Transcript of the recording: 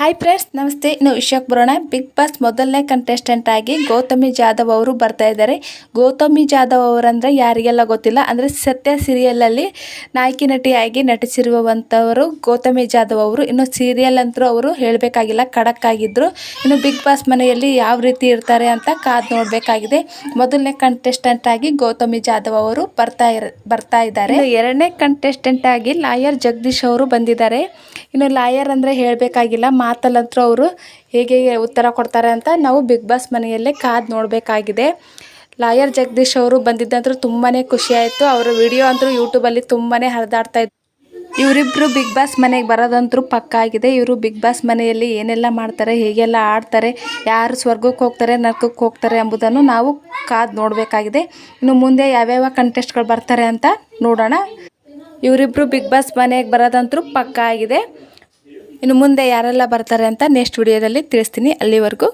Hi friends ನಮಸ್ತೆ. ಇನ್ನು ವಿಷಯಕ್ಕೆ ಬರೋಣ. ಬಿಗ್ ಬಾಸ್ ಮೊದಲನೇ ಕಂಟೆಸ್ಟೆಂಟ್ ಆಗಿ ಗೌತಮಿ ಜಾಧವ್ ಅವರು ಬರ್ತಾ ಇದ್ದಾರೆ. ಗೌತಮಿ ಜಾಧವ್ ಅವರಂದ್ರೆ ಯಾರಿಗೆಲ್ಲ ಗೊತ್ತಿಲ್ಲ. ಅಂದರೆ ಸತ್ಯ ಸೀರಿಯಲಲ್ಲಿ ನಾಯಕಿ ನಟಿಯಾಗಿ ನಟಿಸಿರುವಂಥವರು ಗೌತಮಿ ಜಾಧವ್ ಅವರು. ಇನ್ನು ಸೀರಿಯಲ್ ಅಂತೂ ಅವರು ಹೇಳಬೇಕಾಗಿಲ್ಲ. ಖಡಕ್ ಆಗಿದ್ರು ಇನ್ನು ಬಿಗ್ ಬಾಸ್ ಮನೆಯಲ್ಲಿ ಯಾವ ರೀತಿ ಇರ್ತಾರೆ ಅಂತ ಕಾದು ನೋಡಬೇಕಾಗಿದೆ. ಮೊದಲನೇ ಕಂಟೆಸ್ಟೆಂಟ್ ಆಗಿ ಗೌತಮಿ ಜಾಧವ್ ಅವರು ಬರ್ತಾ ಇರ, ಬರ್ತಾ ಇದ್ದಾರೆ. ಎರಡನೇ ಕಂಟೆಸ್ಟೆಂಟ್ ಆಗಿ ಲಾಯರ್ ಜಗದೀಶ್ ಅವರು ಬಂದಿದ್ದಾರೆ. ಇನ್ನು ಲಾಯರ್ ಅಂದರೆ ಹೇಳಬೇಕಾಗಿಲ್ಲ. ಮಾತಲ್ಲಂತೂ ಅವರು ಹೇಗೆ ಉತ್ತರ ಕೊಡ್ತಾರೆ ಅಂತ ನಾವು ಬಿಗ್ ಬಾಸ್ ಮನೆಯಲ್ಲೇ ಕಾದು ನೋಡಬೇಕಾಗಿದೆ. ಲಾಯರ್ ಜಗದೀಶ್ ಅವರು ಬಂದಿದ್ದಂತೂ ತುಂಬಾ ಖುಷಿಯಾಯಿತು. ಅವರ ವಿಡಿಯೋ ಅಂತೂ ಯೂಟ್ಯೂಬಲ್ಲಿ ತುಂಬಾ ಹರಿದಾಡ್ತಾ ಇತ್ತು ಇವರಿಬ್ಬರು ಬಿಗ್ ಬಾಸ್ ಮನೆಗೆ ಬರೋದಂತೂ ಪಕ್ಕ ಆಗಿದೆ. ಇವರು ಬಿಗ್ ಬಾಸ್ ಮನೆಯಲ್ಲಿ ಏನೆಲ್ಲ ಮಾಡ್ತಾರೆ, ಹೇಗೆಲ್ಲ ಆಡ್ತಾರೆ, ಯಾರು ಸ್ವರ್ಗಕ್ಕೆ ಹೋಗ್ತಾರೆ, ನರ್ಕಕ್ಕೆ ಹೋಗ್ತಾರೆ ಎಂಬುದನ್ನು ನಾವು ಕಾದು ನೋಡಬೇಕಾಗಿದೆ. ಇನ್ನು ಮುಂದೆ ಯಾವ್ಯಾವ ಕಂಟೆಸ್ಟ್ಗಳು ಬರ್ತಾರೆ ಅಂತ ನೋಡೋಣ. ಇವರಿಬ್ಬರು ಬಿಗ್ ಬಾಸ್ ಮನೆಗೆ ಬರೋದಂತೂ ಪಕ್ಕ ಆಗಿದೆ. ಇನ್ನು ಮುಂದೆ ಯಾರೆಲ್ಲ ಬರ್ತಾರೆ ಅಂತ ನೆಕ್ಸ್ಟ್ ವಿಡಿಯೋದಲ್ಲಿ ತಿಳಿಸ್ತೀನಿ. ಅಲ್ಲಿವರೆಗೂ